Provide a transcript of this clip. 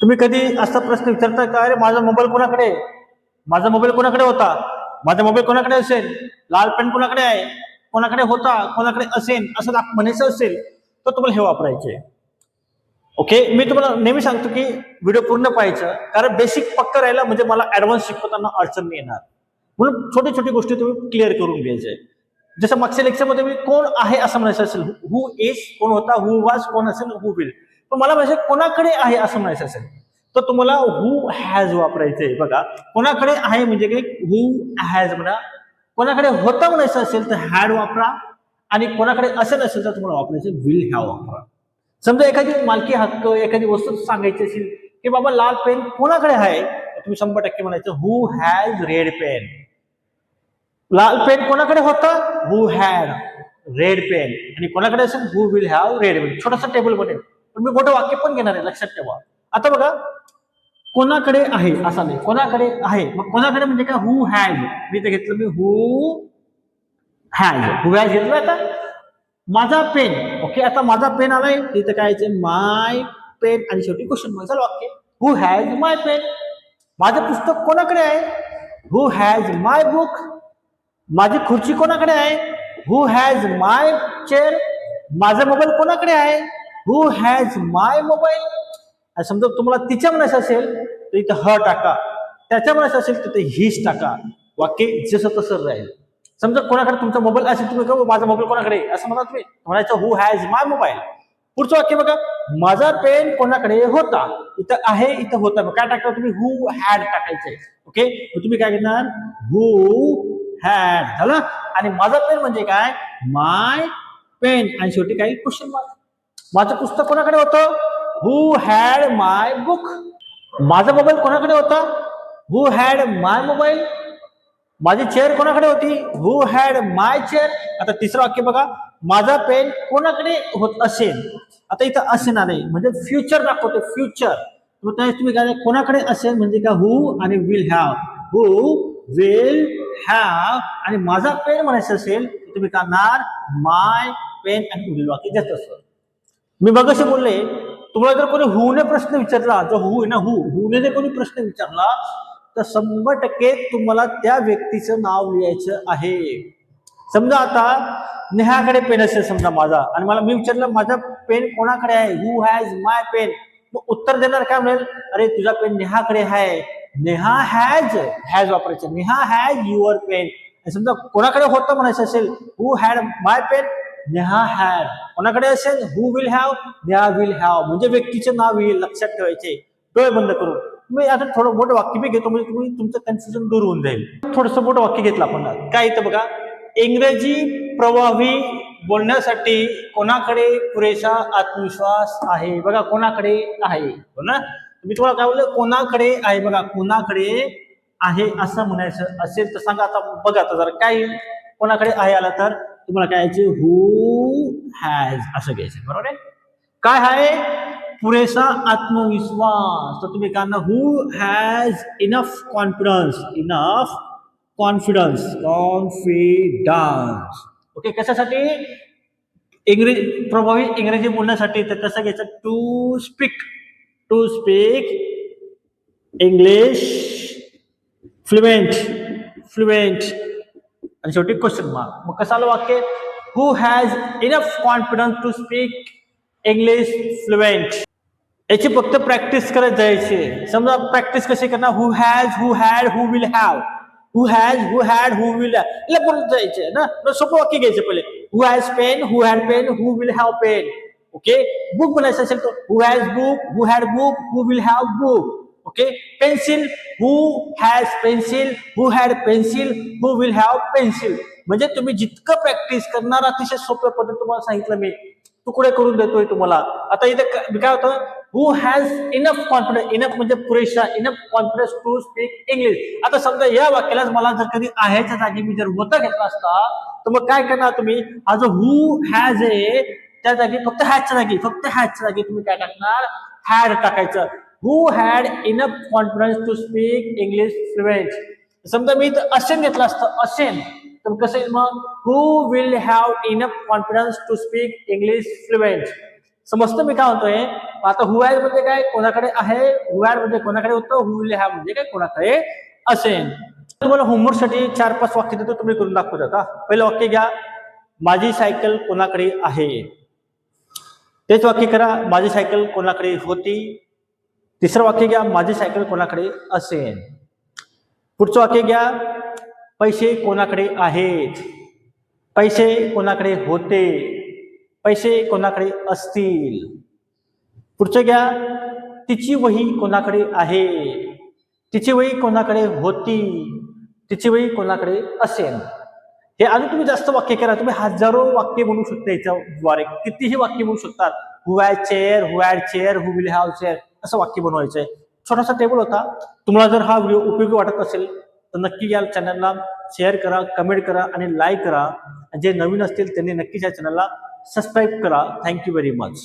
तुम्ही कधी असा प्रश्न विचारता का अरे माझा मोबाईल कोणाकडे माझा मोबाईल कोणाकडे होता? माझा मोबाईल कोणाकडे असेल? लाल पेन कोणाकडे आहे? कोणाकडे होता? कोणाकडे असेल? असं दाख- म्हणायचं असेल तर तुम्हाला हे वापरायचे. ओके मी तुम्हाला नेहमी सांगतो की व्हिडिओ पूर्ण पाहायचं कारण बेसिक पक्क राहिला म्हणजे मला ऍडव्हान्स शिकवताना अडचण नाही येणार. म्हणून छोटी छोटी गोष्टी तुम्ही क्लिअर करून घ्यायचे. जसं मागच्या लेक्चरमध्ये मी कोण आहे असं म्हणायचं असेल हु इज कोण होता? हु वाज कोण असेल? हु विल पण मला म्हणायचं कोणाकडे आहे असं म्हणायचं असेल तर तुम्हाला हु हॅज वापरायचंय. बघा कोणाकडे आहे म्हणजे काय हु हॅज म्हणा कोणाकडे होता म्हणायचं असेल तर हॅड वापरा आणि कोणाकडे असेल असेल तर तुम्हाला वापरायचं विल हॅव वापरा. समजा एखादी मालकी हक्क एखादी वस्तू सांगायची असेल की बाबा लाल पेन कोणाकडे आहे? तुम्ही शंभर टक्के म्हणायचं हु हॅज रेड पेन लाल पेन कोणाकडे होता? हु हॅड रेड पेन आणि कोणाकडे असेल? Who will have red pen छोटासा टेबल बनेल. तुम्ही मी मोठं वाक्य पण घेणार आहे लक्षात ठेवा. आता बघा कोणाकडे आहे असा नाही. कोणाकडे आहे? मग कोणाकडे म्हणजे काय? हु हॅज मी ते घेतलं me who has who has घेतलं आता? माझा पेन ओके आता माझा पेन आलाय. तिथं काय माय पेन आणि शेवटी क्वेश्चन मार्क झालं वाक्य. हु हॅज माय पेन माझं पुस्तक कोणाकडे आहे? हु हॅज माय बुक माझी खुर्ची कोणाकडे आहे? हु हॅज माय चेअर माझा मोबाईल कोणाकडे आहे? हु हॅज माय मोबाईल समजा तुम्हाला तिच्या म्हणायचं असेल तर इथं ह टाका. त्याच्या म्हणायचं असेल तिथे हिच टाका. वाक्य जसं तसं राहील. समजा कोणाकडे तुमचा मोबाईल असेल तुम्ही का माझा मोबाईल कोणाकडे? असं म्हणा तुम्ही. म्हणायचं हु हॅज माय मोबाईल पुढचं वाक्य बघा. माझा पेन कोणाकडे होता? इथं आहे इथं होता. मग काय टाकणार तुम्ही? हु हॅड टाकायचंय. ओके तुम्ही काय घेणार हु हॅड झालं. आणि माझा पेन म्हणजे काय? माय पेन आणि शेवटी काही क्वेश्चन मार्क माझं पुस्तक कोणाकडे होतं? हु हॅड माय बुक माझा मोबाईल कोणाकडे होता? हु हॅड माय मोबाईल माझी चेअर कोणाकडे होती? हु हॅड माय चेअर आता तिसरं वाक्य बघा. माझा पेन कोणाकडे होत असेल? आता इथं असेल आलंय म्हणजे फ्युचर दाखवतो फ्युचर तुम्ही काय कोणाकडे असेल? म्हणजे का हु आणि will have who will have आणि माझा पेन म्हणायचं असेल तर तुम्ही नार माय पेन आणि विल वाक्य. जास्त असतो मी मगाशी बोलले तुम्हाला जर कोणी हुने प्रश्न विचारला जो हु ना हु हुने जर कोणी प्रश्न विचारला तर शंभर टक्के तुम्हाला त्या व्यक्तीचं नाव लिहायचं आहे. समजा आता नेहाकडे पेन असेल समजा माझा आणि मला मी विचारलं माझा पेन कोणाकडे आहे? हु हॅज माय पेन मग उत्तर देणार काय म्हणेल? अरे तुझा पेन नेहाकडे आहे. नेहा हॅज हॅज वापरायचं. नेहा हॅज युअर पेन समजा कोणाकडे होतं म्हणायचं असेल who had my pen Neha had कोणाकडे असेल? Who will have Neha will have म्हणजे व्यक्तीचे नाव येईल लक्षात ठेवायचे. डोळे बंद करून. मी आता थोडं मोठं वाक्य मी घेतो म्हणजे तुम्ही तुमचं कन्फ्युजन दूर होऊन जाईल. थोडस मोठं वाक्य घेतलं आपण काय येतं बघा? इंग्रजी प्रभावी बोलण्यासाठी कोणाकडे पुरेसा आत्मविश्वास आहे? बघा कोणाकडे आहे? हो ना? मी तुम्हाला काय बोललं? कोणाकडे आहे बघा? कोणाकडे आहे असं म्हणायचं असेल तर सांगा आता बघा आता जरा. काय कोणाकडे आहे आला तर? तुम्हाला काय यायचे? हु हॅज असं घ्यायचं बरोबर आहे? काय आहे? पुरेसा आत्मविश्वास. तर तुम्ही काय who has enough confidence enough confidence confidence okay कशासाठी? इंग्रजी प्रभावी इंग्रजी बोलण्यासाठी. तर कसं घ्यायचं? To speak to speak English fluent fluent आणि शेवटी क्वेश्चन मार्क मग कसं आलं वाक्य who has enough confidence to speak English fluent याची फक्त प्रॅक्टिस करत जायची. समजा प्रॅक्टिस कशी करणार? Who has who had who will have who has who had who will याला बोलत जायचे ना? मग सोपं वाक्य घ्यायचे पहिले. Who has pen who had pen who will have pen okay book बोलायचं असेल तर who has book who had book who will have book okay pencil who has pencil who had pencil who will have pencil म्हणजे तुम्ही जितकं practice करणार अतिशय सोप्या पद्धत तुम्हाला सांगितलं मी. तुकडे करून देतोय तुम्हाला. आता इथे मी काय होतं? Who has enough confidence enough म्हणजे पुरेशा. Enough confidence to speak English आता समजा या वाक्यालाच मला जर कधी आहेच्या जागी मी जर होता घेतला असता तर मग काय करणार तुम्ही? हा जो हु हॅज आहे त्या जागी फक्त हॅजच्या जागी फक्त हॅजच्या जागी तुम्ही काय टाकणार? हॅड टाकायचं. Who had enough confidence to speak English fluent समजा मी इथं असेन घेतलं असतं असेन. तर कसं येईल मग? Who will have enough confidence to speak English fluent समजतं मी काय म्हणतोय? आता हु हॅड म्हणजे काय? कोणाकडे आहे? हु हॅड म्हणजे कोणाकडे होतं? हु विल हॅव म्हणजे काय? कोणाकडे असेन. तुम्हाला होमवर्कसाठी साठी चार पाच वाक्य देतो तुम्ही करून दाखवत होता पहिलं वाक्य घ्या. माझी सायकल कोणाकडे आहे? तेच वाक्य करा. माझी सायकल कोणाकडे होती? तिसरं वाक्य घ्या माझी सायकल कोणाकडे असेल? पुढचं वाक्य घ्या पैसे कोणाकडे आहेत? पैसे कोणाकडे होते? पैसे कोणाकडे असतील? पुढचं घ्या तिची वही कोणाकडे आहे? तिची वही कोणाकडे होती? तिची वही कोणाकडे असेल? हे अजून तुम्ही जास्त वाक्य करा तुम्ही हजारो वाक्य बनवू शकता याच्याद्वारे. कितीही वाक्य बनवू शकतात. Who I chair who I chair who will have chair असं वाक्य बनवायचंय. छोटासा टेबल होता. तुम्हाला जर हा व्हिडिओ उपयोगी वाटत असेल तर नक्की या चॅनलला शेअर करा कमेंट करा आणि लाईक करा. जे नवीन असतील त्यांनी नक्कीच या चॅनलला सबस्क्राईब करा. Thank you very much